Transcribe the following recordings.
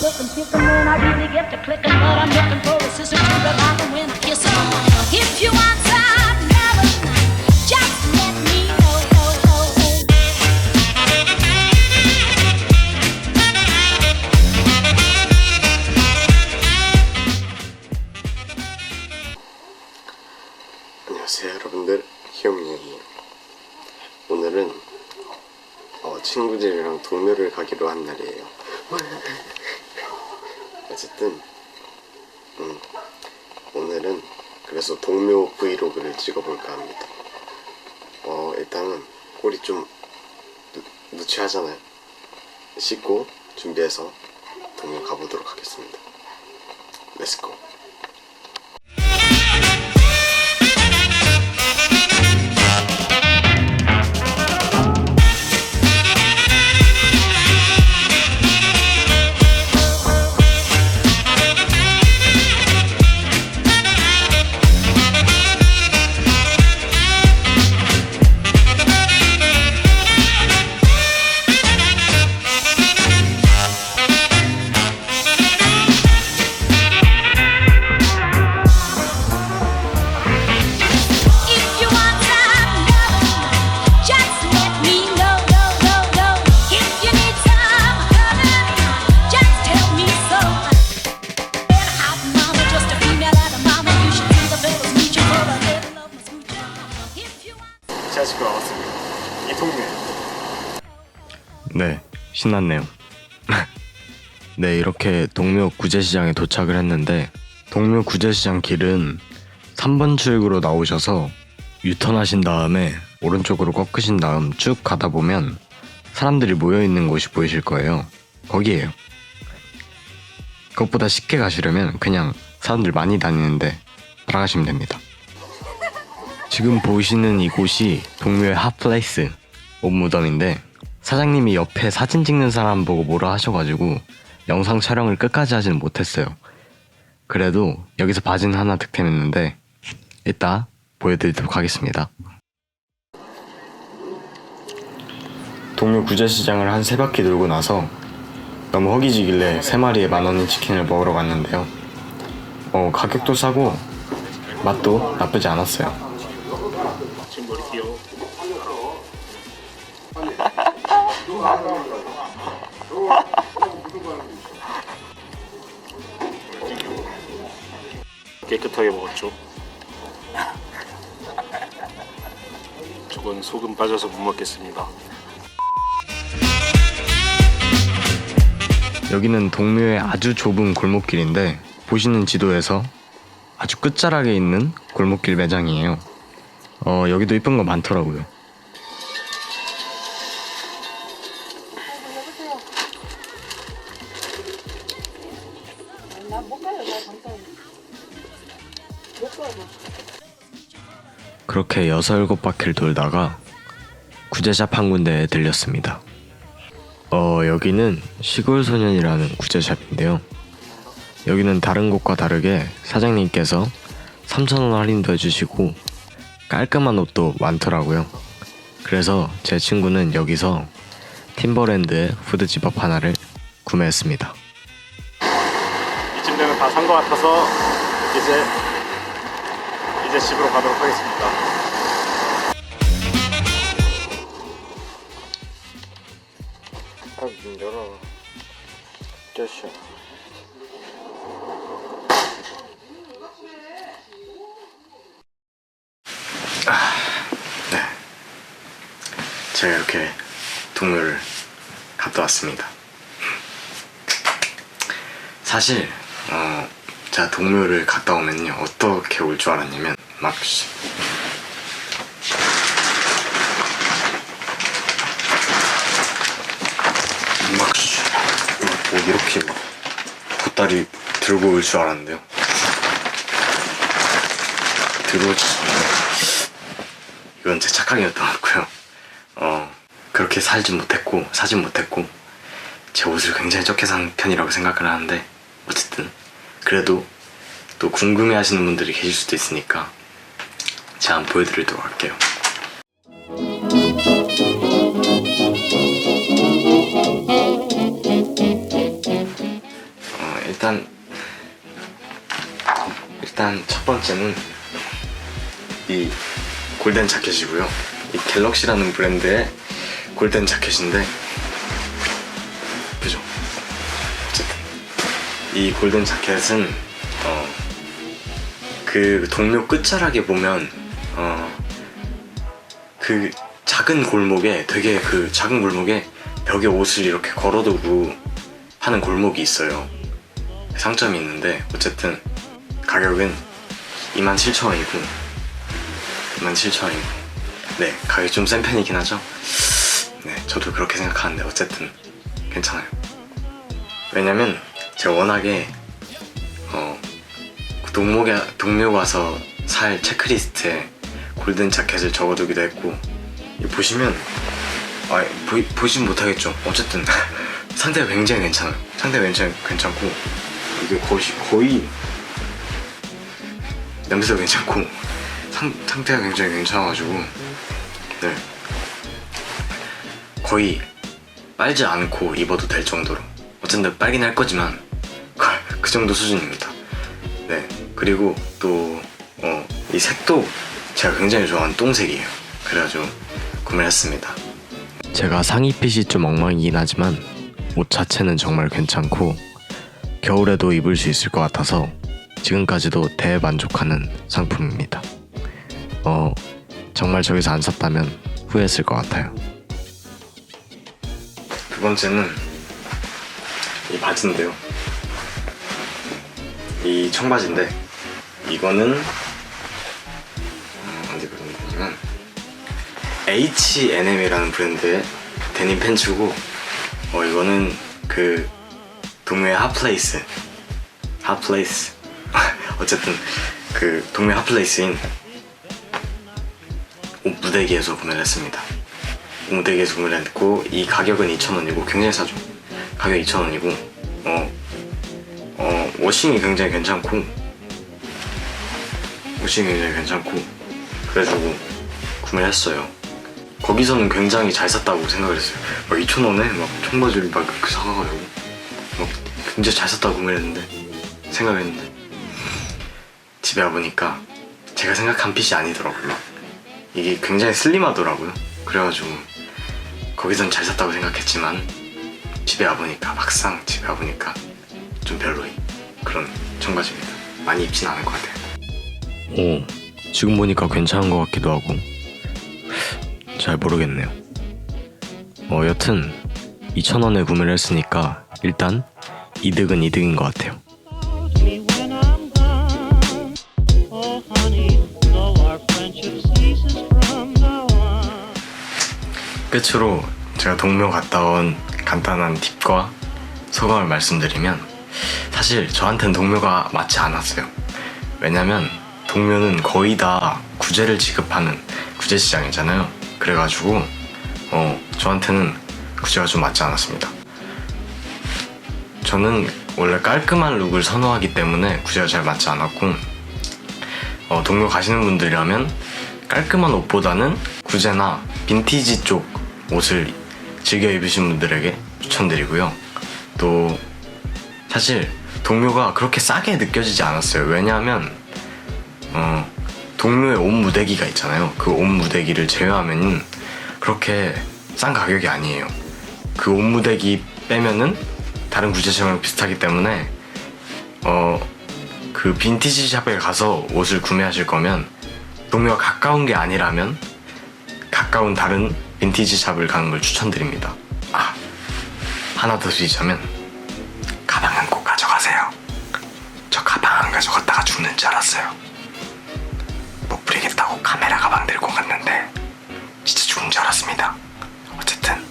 silk and picking when I really get to clicking. But I'm looking for a sister to revive them when I kiss 'em. If you want some melody, just let me know. 안녕하세요 여러분들 희영이에요 오늘은 어, 친구들이랑 동묘를 가기로 한 날이에요 어쨌든 음, 오늘은 그래서 동묘 브이로그를 찍어볼까 합니다. 어, 일단은 꼴이 좀 누, 누치하잖아요. 씻고 준비해서 동묘 가보도록 하겠습니다. 렛츠고 신났네요. 네, 이렇게 동묘 구제시장에 도착을 했는데 동묘 구제시장 길은 3번 출구로 나오셔서 유턴하신 다음에 오른쪽으로 꺾으신 다음 쭉 가다 보면 사람들이 모여 있는 곳이 보이실 거예요. 거기에요. 그것보다 쉽게 가시려면 그냥 사람들 많이 다니는데 따라가시면 됩니다. 지금 보시는 이곳이 동묘의 핫플레이스 옷무덤인데 사장님이 옆에 사진 찍는 사람 보고 뭐라 하셔가지고 영상 촬영을 끝까지 하지는 못했어요. 그래도 여기서 바지는 하나 득템했는데 이따 보여드리도록 하겠습니다. 동묘 구제시장을 한 세 바퀴 돌고 나서 너무 허기지길래 세 마리에 만 원인 치킨을 먹으러 갔는데요. 어, 가격도 싸고 맛도 나쁘지 않았어요. 깨끗하게 먹었죠. 저건 소금 빠져서 못 먹겠습니다. 여기는 동묘의 아주 좁은 골목길인데 보시는 지도에서 아주 끝자락에 있는 골목길 매장이에요. 어, 여기도 이쁜 거 많더라고요. 그렇게 여섯 일곱 바퀴를 돌다가 구제샵 한 군데에 들렸습니다. 어, 여기는 시골 소년이라는 구제샵인데요. 여기는 다른 곳과 다르게 사장님께서 3,000원 할인도 해주시고 깔끔한 옷도 많더라고요. 그래서 제 친구는 여기서 팀버랜드의 후드 집업 하나를 구매했습니다. 이쯤 되면 다 산 것 같아서 이제 이제 집으로 가도록 하겠습니다. 아문 열어. 짜샤 네. 제가 이렇게 동묘를 갔다 왔습니다. 사실 어 제가 동묘를 갔다 오면요 어떻게 올 줄 알았냐면 막 씨, 막, 씨, 막, 뭐 이렇게 막 보따리 들고 올 줄 알았는데요. 들어오지. 이건 제 착각이었던 것 같고요. 어, 그렇게 살진 못했고, 사진 못했고, 제 옷을 굉장히 적게 산 편이라고 생각을 하는데, 어쨌든, 그래도 또 궁금해 하시는 분들이 계실 수도 있으니까, 제가 보여드리도록 할게요. 일단 일단 첫 번째는 이 골든 자켓이고요. 이 갤럭시라는 브랜드의 골든 자켓인데 그죠? 어쨌든 이 골든 자켓은 어, 그 동묘 끝자락에 보면 어, 그 작은 골목에 되게 그 작은 골목에 벽에 옷을 이렇게 걸어두고 하는 골목이 있어요. 상점이 있는데 어쨌든 가격은 27,000원이고 27,000원이고 네 가격이 좀 센 편이긴 하죠. 네 저도 그렇게 생각하는데 어쨌든 괜찮아요. 왜냐면 제가 워낙에 어 동묘에 동묘 가서 살 체크리스트에 골든 자켓을 적어두기도 했고 이 보시면 아 보, 보진 못하겠죠. 어쨌든 상태가 굉장히 괜찮아요. 상태가 굉장히 괜찮고 이게 거의 거의 냄새도 괜찮고 상, 상태가 굉장히 괜찮아가지고 네 거의 빨지 않고 입어도 될 정도로 어쨌든 빨긴 할 거지만 그 정도 수준입니다. 네 그리고 또 어, 이 색도 제가 굉장히 좋아하는 똥색이에요. 그래가지고 구매를 했습니다. 제가 상의 핏이 좀 엉망이긴 하지만 옷 자체는 정말 괜찮고 겨울에도 입을 수 있을 것 같아서 지금까지도 대만족하는 상품입니다. 어, 정말 저기서 안 샀다면 후회했을 것 같아요. 두 번째는 이 바지인데요. 이 청바지인데 이거는 H&M이라는 브랜드의 데님 팬츠고 어 이거는 그 동묘의 핫플레이스 핫플레이스 어쨌든 그 동묘 핫플레이스인 옷 무대기에서 구매를 했습니다. 무대기에서 구매를 했고 이 가격은 2,000원이고 굉장히 싸죠. 가격 2,000원이고 어, 어 워싱이 굉장히 괜찮고 워싱이 굉장히 괜찮고 그래가지고 구매를 했어요. 거기서는 굉장히 잘 샀다고 생각을 했어요. 막 2,000원에 막 청바지를 막 이렇게 사가가지고 막 굉장히 잘 샀다고 구매를 했는데 생각했는데 집에 와보니까 제가 생각한 핏이 아니더라고요. 이게 굉장히 슬림하더라고요. 그래가지고 거기선 잘 샀다고 생각했지만 집에 와보니까 막상 집에 와보니까 좀 별로인 그런 청바지입니다. 많이 입진 않을 것 같아요. 오, 지금 보니까 괜찮은 것 같기도 하고 잘 모르겠네요. 어, 여튼 2,000원에 구매를 했으니까 일단 이득은 이득인 것 같아요. 끝으로 제가 동묘 갔다 온 간단한 팁과 소감을 말씀드리면 사실 저한테는 동묘가 맞지 않았어요. 왜냐면 동묘는 거의 다 구제를 지급하는 구제 시장이잖아요. 그래가지고 어 저한테는 구제가 좀 맞지 않았습니다. 저는 원래 깔끔한 룩을 선호하기 때문에 구제가 잘 맞지 않았고 어, 동묘 가시는 분들이라면 깔끔한 옷보다는 구제나 빈티지 쪽 옷을 즐겨 입으신 분들에게 추천드리고요. 또 사실 동묘가 그렇게 싸게 느껴지지 않았어요. 왜냐하면 어, 동묘에 옷 무대기가 있잖아요. 그옷 무대기를 제외하면 그렇게 싼 가격이 아니에요. 그옷 무대기 빼면은 다른 구제체랑 비슷하기 때문에 어, 그 빈티지 샵에 가서 옷을 구매하실 거면 동묘가 가까운 게 아니라면 가까운 다른 빈티지 샵을 가는 걸 추천드립니다. 아 하나 더 드리자면 알았습니다. 어쨌든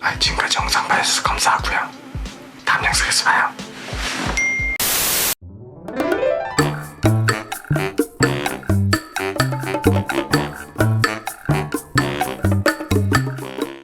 아, 지금까지 영상 봐주셔서 감사하고요. 다음 영상에서 봐요.